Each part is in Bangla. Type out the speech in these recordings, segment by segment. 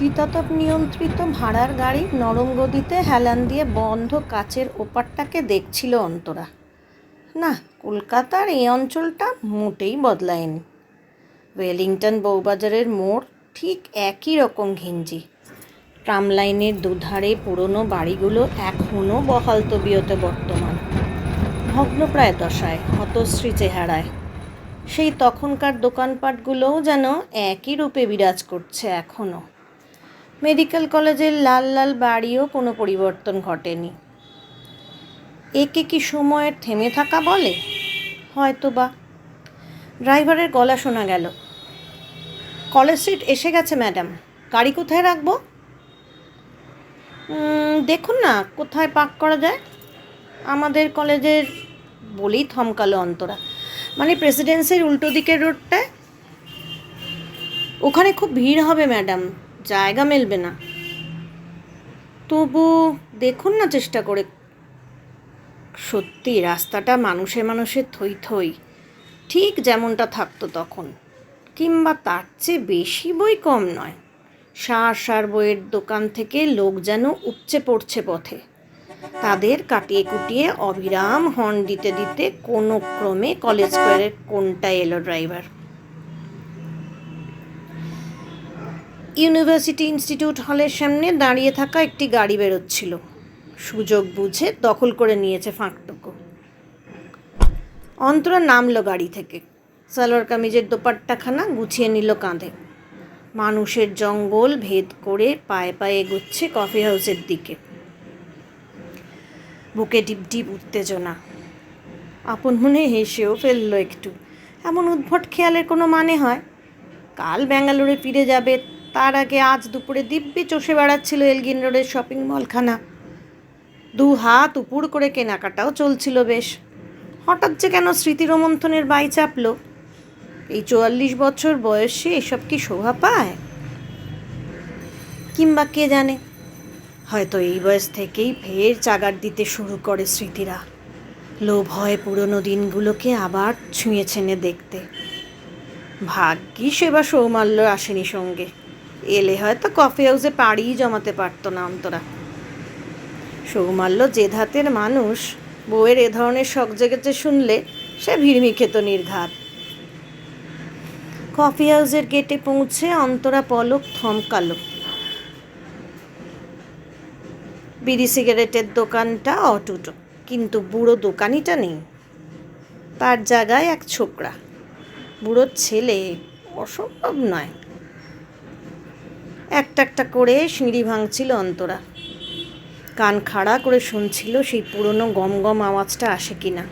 শীতাতপ নিয়ন্ত্রিত ভাড়ার গাড়ি নরম গদিতে হেলান দিয়ে বন্ধ কাচের ওপারটাকে দেখছিল অন্তরা। না, কলকাতার এই অঞ্চলটা মোটেই বদলায়নি। ওয়েলিংটন বউবাজারের মোড় ঠিক একই রকম ঘিঞ্জি। ট্রাম লাইনের দুধারে পুরনো বাড়িগুলো এখনও বহাল তবিয়তে বর্তমান। ভগ্নপ্রায় দশায়, হতশ্রী চেহারায়। সেই তখনকার দোকানপাটগুলোও যেন একই রূপে বিরাজ করছে এখনও মেডিকেল কলেজের লাল লাল বাড়িও কোনো পরিবর্তন ঘটেনি। একে কি সময়ের থেমে থাকা বলে? হয়তো বা ড্রাইভারের গলা শোনা গেল। কলেজ স্ট্রিট এসে গেছে, ম্যাডাম। গাড়ি কোথায় রাখব? দেখুন না, কোথায় পার্ক করা যায়? আমাদের কলেজের বলেই থমকালো অন্তরা। মানে প্রেসিডেন্সির উল্টো দিকের রোডটায়? ওখানে খুব ভিড় হবে, ম্যাডাম। জায়গা মেলবে না। তবু দেখুন না চেষ্টা করে। সত্যি রাস্তাটা মানুষে মানুষের থই থই, ঠিক যেমনটা থাকতো তখন, কিংবা তার চেয়ে বেশি বই কম নয়। সার সার বইয়ের দোকান থেকে লোক যেন উপচে পড়ছে পথে। তাদের কাটিয়ে কুটিয়ে অবিরাম হর্ন দিতে দিতে কোনো ক্রমে কলেজ স্কোয়ারের কোনটা এলো ড্রাইভার? ইউনিভার্সিটি ইনস্টিটিউট হলের সামনে দাঁড়িয়ে থাকা একটি গাড়ি বেরোচ্ছিল। সুযোগ বুঝে দখল করে নিয়েছে ফাঁকটুকু। অন্তরা নামলো গাড়ি থেকে। সালোয়ার কামিজের দোপাট্টাখানা গুছিয়ে নিল কাঁধে। মানুষের জঙ্গল ভেদ করে পায়ে পায়ে এগোচ্ছে কফি হাউসের দিকে। বুকে ডিপ ডিপ উত্তেজনা। আপন মনে হেসেও ফেলল একটু। এমন উদ্ভট খেয়ালের কোনো মানে হয়? কাল ব্যাঙ্গালোরে ফিরে যাবে তার আগে আজ দুপুরে দিব্যি চষে বেড়াচ্ছিল এলগিন রোডের শপিং মলখানা। দু হাত উপুর করে কেনাকাটাও চলছিল বেশ। হঠাৎ যে কেন স্মৃতিরোমন্থনের বাই চাপলো? এই চুয়াল্লিশ বছর বয়সে এসব কি শোভা পায়? কিংবা কে জানে? হয়তো এই বয়স থেকেই ফের চাগার দিতে শুরু করে স্মৃতিরা। লোভ হয় পুরনো দিনগুলোকে আবার ছুঁয়ে ছেনে দেখতে। ভাগ্যিস এবার সৌমাল্য আসেনি সঙ্গে। এলে হয়তো কফি হাউসে পাড়িই জমাতে পারতো না অন্তরা। সৌমাল্য যে ধাতের মানুষ, বউয়ের এ ধরনের শখ জেগেছে শুনলে সে ভিড়মি খেত নির্ঘাত। কফি হাউসের গেটে পৌঁছে অন্তরা পলক থমকালো। বিড়ি সিগারেটের দোকানটা অটুট, কিন্তু বুড়ো দোকানিটা নেই। তার জায়গায় এক ছোকরা। বুড়োর ছেলে অসম্ভব নয়। একটা একটা করে সিঁড়ি ভাঙছিল অন্তরা। কান খাড়া করে শুনছিল সেই পুরনো গম গম আওয়াজটা আসে কিনা।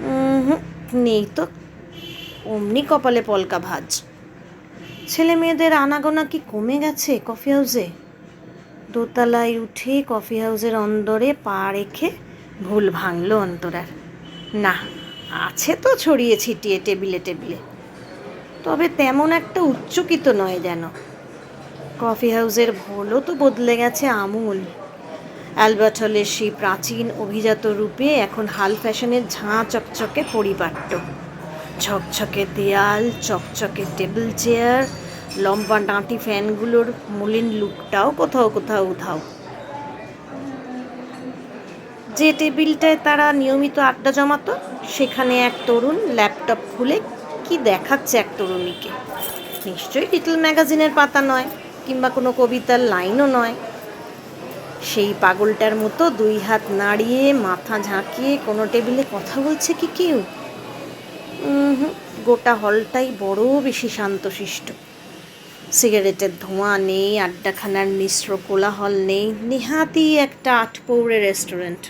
উহুম, নেই তো। অমনি কপালে পলকা ভাজ। ছেলে মেয়েদের আনাগোনা কি কমে গেছে কফি হাউসে? দোতলায় উঠে কফি হাউসের অন্দরে পা রেখে ভুল ভাঙল অন্তরার। না আছে তো ছড়িয়ে ছিটিয়ে টেবিলে টেবিলে। তবে তেমন একটা উচ্চকিত নয় যেন। কফি হাউসের ভোলও তো বদলে গেছে আমূল। অ্যালবার্ট হলের সেই প্রাচীন অভিজাত রূপে এখন হাল ফ্যাশনের ঝাঁ চকচকে পরিপাট্য। ঝকঝকে দেয়াল, চকচকে টেবিল চেয়ার, লম্বা ডাঁটি ফ্যানগুলোর মলিন লুকটাও কোথাও কোথাও উধাও। যে টেবিলটায় তারা নিয়মিত আড্ডা জমাতো, সেখানে এক তরুণ ল্যাপটপ খুলে কি দেখাচ্ছে এক তরুণীকে? নিশ্চয়ই লিটল ম্যাগাজিনের পাতা নয়। কিংবা কোনো কবিতার লাইনও নয়। সেই পাগলটার মতো দুই হাত নাড়িয়ে, মাথা ঝাঁকিয়ে কোনো টেবিলে কথা বলছে কি কেউ? গোটা হলটাই বড় বেশি শান্তশিষ্ট। সিগারেটের ধোঁয়া নেই, আড্ডাখানার মিশ্র কোলাহল নেই নেহাতি একটা আটপৌরে রেস্টুরেন্ট।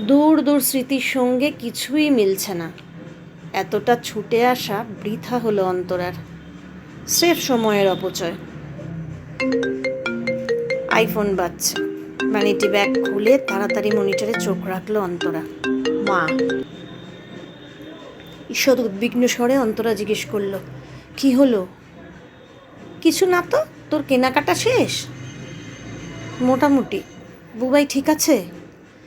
দূর দূর স্মৃতির সঙ্গে কিছুই মিলছে না। এতটা ছুটে আসা বৃথা হলো অন্তরার। স্রেফ সময়ের অপচয়। আইফোন বাচ্চা ভ্যানিটি ব্যাগ খুলে তাড়াতাড়ি মনিটরে চোখ রাখল অন্তরা। মা। ঈষৎ উদ্বিগ্ন স্বরে অন্তরা জিজ্ঞেস করল, কি হলো? কিছু না তো, তোর কেনাকাটা শেষ? মোটামুটি। বুবাই ঠিক আছে?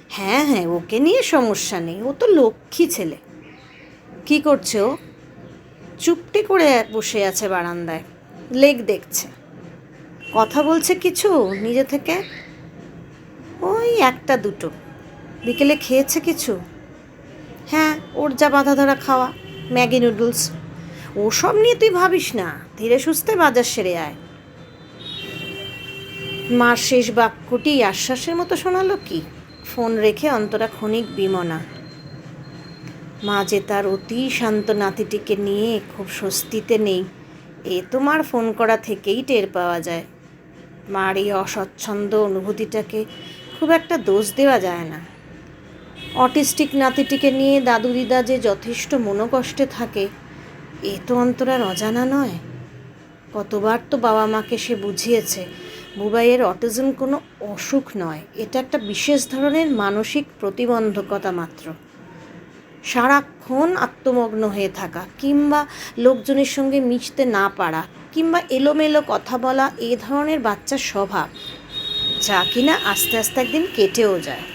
হ্যাঁ হ্যাঁ ওকে নিয়ে সমস্যা নেই, ও তো লক্ষ্মী ছেলে। কি করছে ও? চুপটি করে বসে আছে বারান্দায় লেগ দেখছে। কথা বলছে কিছু নিজে থেকে? ওই একটা দুটো। বিকেলে খেয়েছে কিছু? হ্যাঁ ওর যা বাঁধা ধরা খাওয়া, ম্যাগি নুডলস। ওসব নিয়ে তুই ভাবিস না, ধীরে সুস্থে বাজার সেরে আয়। মার শেষ বাক্যটি আশ্বাসের মতো শোনালো কি? ফোন রেখে অন্তরা ক্ষণিক বিমনা। মা যে তার অতি শান্ত নাতিটিকে নিয়ে খুব স্বস্তিতে নেই, এ তোমার ফোন করা থেকেই টের পাওয়া যায়। মার এই অস্বচ্ছন্দ অনুভূতিটাকে খুব একটা দোষ দেওয়া যায় না। অটিস্টিক নাতিটিকে নিয়ে দাদু দিদা যে যথেষ্ট মনোকষ্টে থাকে, এ তো অন্তরার অজানা নয়। কতবার তো বাবা মাকে সে বুঝিয়েছে, বুবাইয়ের অটিজম কোনো অসুখ নয়, এটা একটা বিশেষ ধরনের মানসিক প্রতিবন্ধকতা মাত্র। সারাক্ষণ আত্মমগ্ন হয়ে থাকা কিংবা লোকজনের সঙ্গে মিশতে না পারা কিংবা এলোমেলো কথা বলা এ ধরনের বাচ্চার স্বভাব, যা কিনা আস্তে আস্তে একদিন কেটেও যায়।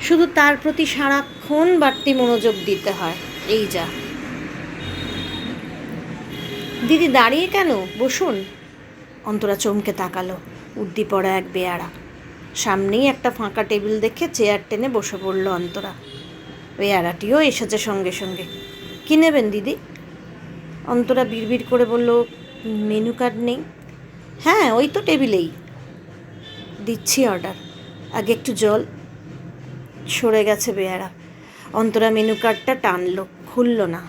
শুধু তার প্রতি সারাক্ষণ বাড়তি মনোযোগ দিতে হয়, এই যা। দিদি দাঁড়িয়ে কেন? বসুন। অন্তরা চমকে তাকালো, উদ্দি পড়া এক বেয়ারা সামনেই একটা ফাঁকা টেবিল দেখে চেয়ার টেনে বসে পড়ল অন্তরা। বেয়ারাটিও এসেছে সঙ্গে সঙ্গে। কী নেবেন দিদি? অন্তরা বিড়বিড় করে বলল, মেনু কার্ড নেই? হ্যাঁ ওই তো টেবিলেই। দিচ্ছি অর্ডার। আগে একটু জল। সরে গেছে বেয়ারা। অন্তরা মেনু কার্ডটা টানলো, খুলল না।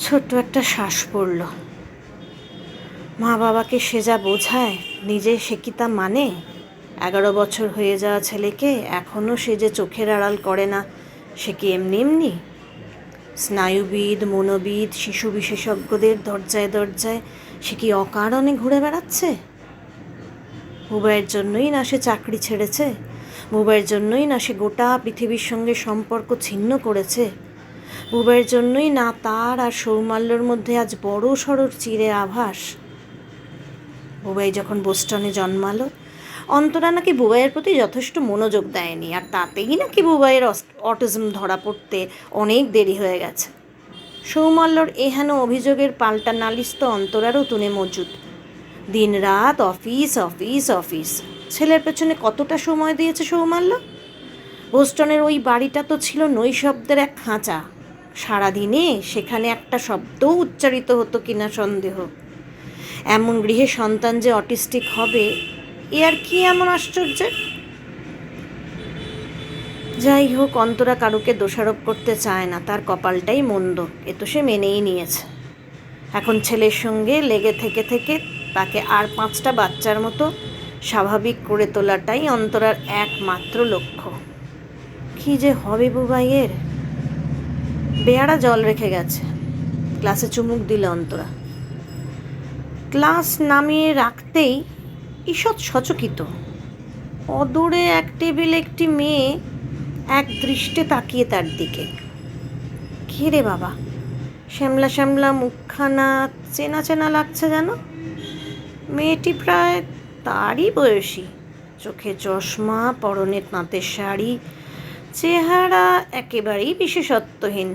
ছোট্ট একটা শ্বাস পড়ল। মা বাবাকে সে যা বোঝায়, নিজে সে কি তা মানে? এগারো বছর হয়ে যাওয়া ছেলেকে এখনও সে যে চোখের আড়াল করে না, সে কি এমনি এমনি? স্নায়ুবিদ, মনোবিদ, শিশু বিশেষজ্ঞদের দরজায় দরজায় সে কি অকারণে ঘুরে বেড়াচ্ছে? বুবাইয়ের জন্যই না সে চাকরি ছেড়েছে? বুবাইয়ের জন্যই না সে গোটা পৃথিবীর সঙ্গে সম্পর্ক ছিন্ন করেছে? বুবাইয়ের জন্যই না তার আর সৌমাল্যর মধ্যে আজ বড় সড়র চিরে আভাস? বুবাই যখন বোস্টনে জন্মালো অন্তরা নাকি বুবাইয়ের প্রতি যথেষ্ট মনোযোগ দেয়নি, আর তাতেই নাকি বুবাইয়ের অটিজম ধরা পড়তে অনেক দেরি হয়ে গেছে। সৌমাল্যর এহেন অভিযোগের পাল্টা নালিশ তো অন্তরারও তুনে মজুদ দিন রাত অফিস অফিস অফিস। ছেলের পেছনে কতটা সময় দিয়েছে সৌমাল্য? বোস্টনের ওই বাড়িটা তো ছিল নৈশব্দের এক খাঁচা। সারাদিনে সেখানে একটা শব্দও উচ্চারিত হতো কিনা সন্দেহ। এমন গৃহে সন্তান যে অটিস্টিক হবে এ আর কি এমন আশ্চর্যের যাই হোক, অন্তরা কারুকে দোষারোপ করতে চায় না, তার কপালটাই মন্দ, এ তো সে মেনেই নিয়েছে। এখন ছেলের সঙ্গে লেগে থেকে থেকে তাকে আর পাঁচটা বাচ্চার মতো স্বাভাবিক করে তোলাটাই অন্তরার একমাত্র লক্ষ্য। কি যে হবে বুবাইয়ের বেয়ারা জল রেখে গেছে। ক্লাসে চুমুক দিল অন্তরা। ক্লাস নামিয়ে রাখতেই ঈষৎ সচকিত। অদূরে এক টেবিল একটি মেয়ে এক দৃষ্টে তাকিয়ে তার দিকে। কে রে বাবা? শ্যামলা শ্যামলা মুখখানা চেনা চেনা লাগছে যেন মেয়েটি প্রায় তারই বয়সী। চোখে চশমা, পরনে তাঁতের শাড়ি, চেহারা একেবারেই বিশেষত্বহীন।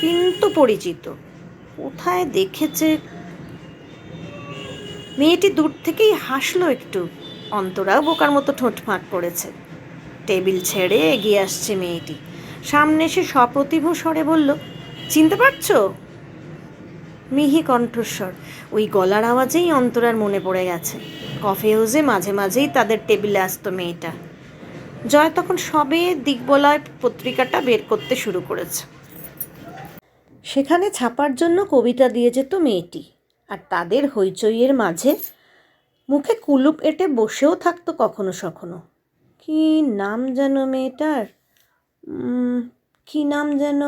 কিন্তু পরিচিত। কোথায় দেখেছে মেয়েটি দূর থেকেই হাসলো একটু। অন্তরাও বোকার মতো ঠোঁট ফাঁক করেছে। টেবিল ছেড়ে এগিয়ে আসছে মেয়েটি। সামনে এসে সপ্রতিভ স্বরে বলল, চিনতে পারছ? মিহি কণ্ঠস্বর। ওই গলার আওয়াজেই অন্তরার মনে পড়ে গেছে। কফি হাউসে মাঝে মাঝেই তাদের টেবিলে আসতো মেয়েটা। জয় তখন সবে দিকবলয় পত্রিকাটা বের করতে শুরু করেছে। সেখানে ছাপার জন্য কবিতা দিয়ে যেত মেয়েটি। আর তাদের হইচইয়ের মাঝে মুখে কুলুপ এঁটে বসেও থাকতো কখনো সখনো। কি নাম যেন মেয়েটার? কি নাম যেন?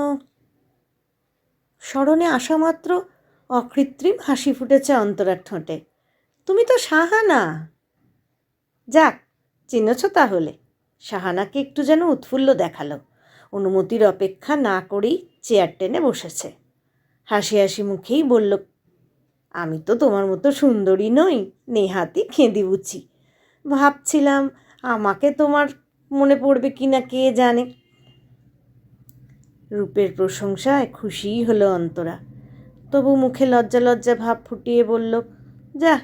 স্মরণে আসা মাত্র অকৃত্রিম হাসি ফুটেছে অন্তরার ঠোঁটে। তুমি তো সাহানা। যাক চিনেছ তাহলে। সাহানাকে একটু যেন উৎফুল্ল দেখাল। অনুমতির অপেক্ষা না করেই চেয়ার টেনে বসেছে। হাসি হাসি মুখেই বলল আমি তো তোমার মতো সুন্দরী নই নেহাতি খেঁদি বুঝি। ভাবছিলাম আমাকে তোমার মনে পড়বে কি না কে জানে। রূপের প্রশংসায় খুশিই হলো অন্তরা। তবু মুখে লজ্জা লজ্জা ভাব ফুটিয়ে বলল, যা,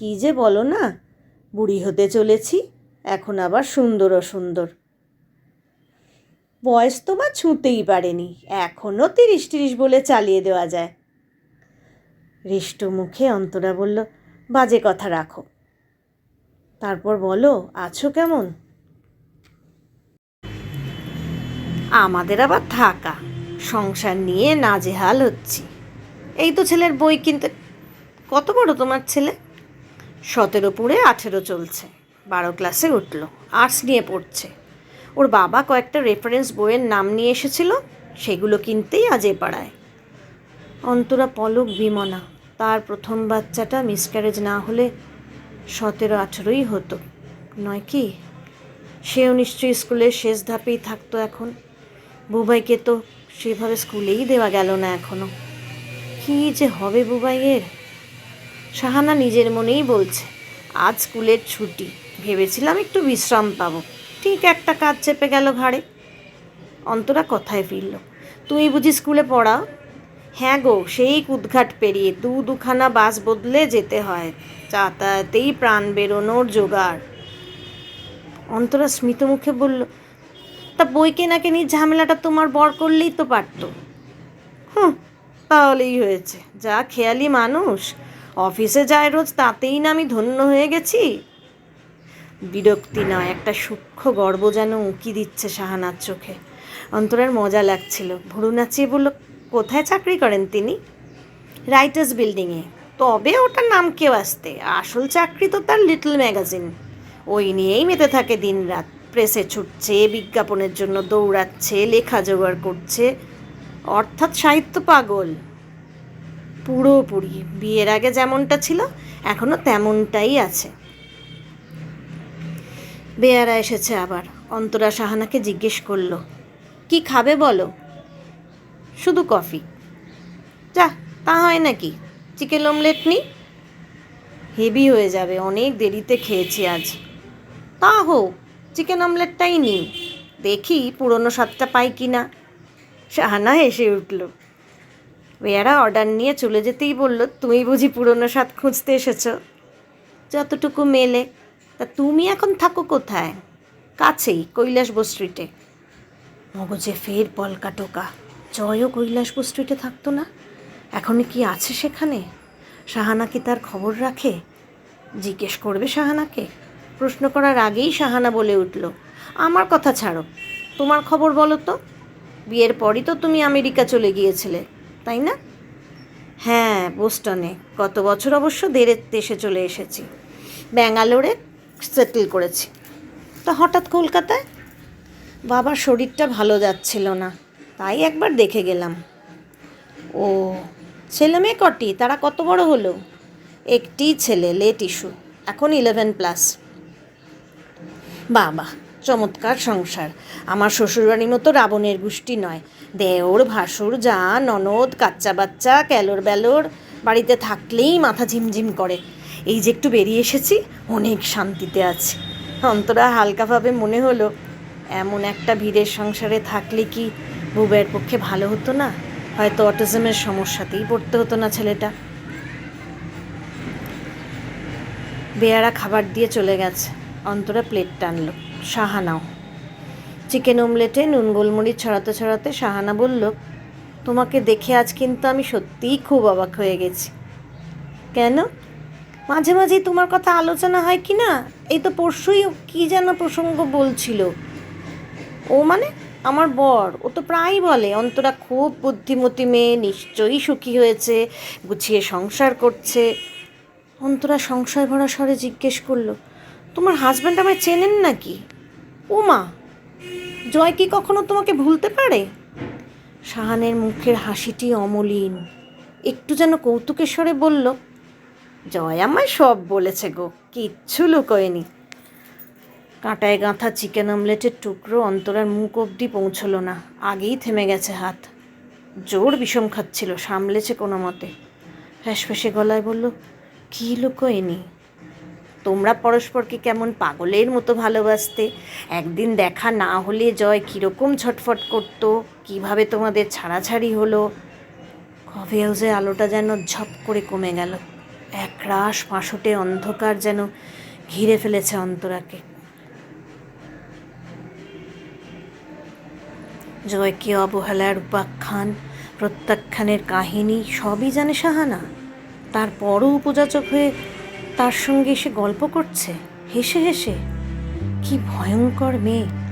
কি যে বলো না, বুড়ি হতে চলেছি, এখন আবার সুন্দর সুন্দর বয়স তো বা ছুঁতেই পারেনি এখনও তিরিশ তিরিশ বলে চালিয়ে দেওয়া যায়। হৃষ্ট মুখে অন্তরা বলল, বাজে কথা রাখো। তারপর বলো, আছো কেমন? আমাদের আবার থাকা। সংসার নিয়ে নাজেহাল হচ্ছি। এই তো ছেলের বই কিনতে। কত বড় তোমার ছেলে? সতেরো পুড়ে আঠেরো চলছে। বারো ক্লাসে উঠল। আর্টস নিয়ে পড়ছে। ওর বাবা কয়েকটা রেফারেন্স বইয়ের নাম নিয়ে এসেছিল। সেগুলো কিনতেই আজ এ পাড়ায়। অন্তরা পলক বিমনা। তার প্রথম বাচ্চাটা মিসক্যারেজ না হলে সতেরো, আঠেরোই হতো। নয় কি? সেও নিশ্চয়ই স্কুলের শেষ ধাপেই থাকতো এখন। বুবাইকে তো সেভাবে স্কুলেই দেওয়া গেল না এখনও। কী যে হবে বুবাইয়ের? সাহানা নিজের মনেই বলছে, আজ স্কুলের ছুটি। ভেবেছিলাম একটু বিশ্রাম পাবো। ঠিক একটা কাজ চেপে গেল ঘাড়ে। অন্তরা কথায় ফিরল তুমি বুঝি স্কুলে পড়াও? হ্যাঁ গো, সেই কুদঘাট পেরিয়ে দু দুখানা বাস বদলে যেতে হয়। যাতায়াতেই প্রাণ বেরোনোর জোগাড়। অন্তরা স্মিত মুখে বলল, তা বই কেনা কেনি ঝামেলাটা তোমার বর করলেই তো পারতো। হুম, তাহলেই হয়েছে। যা খেয়ালি মানুষ, অফিসে যায় রোজ, তাতেই না আমি ধন্য হয়ে গেছি? বিরক্তি নয়, একটা সূক্ষ্ম গর্ব যেন উঁকি দিচ্ছে শাহানার চোখে। অন্তরের মজা লাগছিল। ভুরু নাচিয়ে বলল কোথায় চাকরি করেন তিনি? রাইটার্স বিল্ডিংয়ে তবে ওটার নাম কেউ আসতে। আসল চাকরি তো তার লিটল ম্যাগাজিন ওই নিয়েই মেতে থাকে দিনরাত। প্রেসে ছুটছে, বিজ্ঞাপনের জন্য দৌড়াচ্ছে, লেখা জোগাড় করছে। অর্থাৎ সাহিত্য পাগল। পুরোপুরি। বিয়ের আগে যেমনটা ছিল এখনও তেমনটাই আছে। বেয়ারা এসেছে আবার। অন্তরা সাহানাকে জিজ্ঞেস করল, কি খাবে বলো? শুধু কফি। যা, তা হয় নাকি? চিকেন অমলেট নি? হেভি হয়ে যাবে, অনেক দেরিতে খেয়েছি আজ। তা হোক, চিকেন অমলেটটাই নিই। দেখি পুরনো স্বাদটা পাই কি না। শাহানা হেসে উঠল। বেয়ারা অর্ডার নিয়ে চলে যেতেই বলল, তুমি বুঝি পুরনো স্বাদ খুঁজতে এসেছ? যতটুকু মেলে। তা তুমি এখন থাকো কোথায়? কাছেই কৈলাস স্ট্রিটে মগজে ফের পলকা টোকা। জয়ও কৈলাসব স্ট্রিটে থাকতো না? এখন কি আছে সেখানে? সাহানা কি তার খবর রাখে? জিজ্ঞেস করবে সাহানাকে প্রশ্ন করার আগেই সাহানা বলে উঠল, আমার কথা ছাড়ো। তোমার খবর বলো তো। বিয়ের পরই তো তুমি আমেরিকা চলে গিয়েছিলে, তাই না? হ্যাঁ বোস্টনে। গত বছর অবশ্য দেড়ের দেশে চলে এসেছি। ব্যাঙ্গালোরে সেটেল করেছি। তা হঠাৎ কলকাতায়? বাবার শরীরটা ভালো যাচ্ছিল না। তাই একবার দেখে গেলাম। ও, ছেলে মেয়ে কটি? তারা কত বড় হলো? একটি ছেলে, লেট ইস্যু, এখন ইলেভেন প্লাস বাবা, চমৎকার সংসার। আমার শ্বশুরবাড়ির মতো রাবণের গোষ্ঠী নয়। দেওর, ভাসুর যা ননদ, কাচ্চা বাচ্চা, ক্যালোর ব্যালোর, বাড়িতে থাকলেই মাথা ঝিমঝিম করে। এই যে একটু বেরিয়ে এসেছি, অনেক শান্তিতে আছি। অন্তরা হালকাভাবে মনে হলো, এমন একটা ভিড়ের সংসারে থাকলে কি বুবের পক্ষে ভালো হতো না। হয়তো অটিজমের সমস্যাতেই পড়তে হতো না ছেলেটা। বেয়ারা খাবার দিয়ে চলে গেছে। অন্তরা প্লেট টানলো। সাহানাও চিকেন অমলেটে নুন গোলমরিচ ছড়াতে ছড়াতে সাহানা বলল, তোমাকে দেখে আজ কিন্তু আমি সত্যিই খুব অবাক হয়ে গেছি। কেন? মাঝে মাঝেই তোমার কথা আলোচনা হয় কি না? এই তো পরশুই কি যেন প্রসঙ্গ বলছিল। ও মানে আমার বর, ও তো প্রায়ই বলে, অন্তরা খুব বুদ্ধিমতী মেয়ে, নিশ্চয়ই সুখী হয়েছে, গুছিয়ে সংসার করছে। অন্তরা সংশয় ভরা স্বরে জিজ্ঞেস করল, তোমার হাজব্যান্ড আমায় চেনেন নাকি? ও মা, জয় কি কখনো তোমাকে ভুলতে পারে? শাহানের মুখের হাসিটি অমলিন। একটু যেন কৌতুকের স্বরে বলল, জয় আমায় সব বলেছে গো, কিচ্ছু লুকোয়নি। কাঁটায় গাঁথা চিকেন অমলেটের টুকরো অন্তরার মুখ অবধি পৌঁছলো না। আগেই থেমে গেছে হাত। জোর বিষম খাচ্ছিল, সামলেছে কোনো মতে। ফ্যাসফ্যাসে গলায় বলল, কী লুকোয়নি তোমরা পরস্পরকে কেমন পাগলের মতো ভালোবাসতে? একদিন দেখা না হলে জয় কীরকম ছটফট করতো? কীভাবে তোমাদের ছাড়াছাড়ি হলো? কফি হাউসে আলোটা যেন ঝপ করে কমে গেল। একরাশ পাঁশটে অন্ধকার যেন ঘিরে ফেলেছে অন্তরাকে। জয়কে অবহেলার উপাখ্যান, প্রত্যাখ্যানের কাহিনী সবই জানে সাহানা তারপরও উপযাচক হয়ে তার সঙ্গে এসে গল্প করছে, হেসে হেসে। কি ভয়ঙ্কর মেয়ে।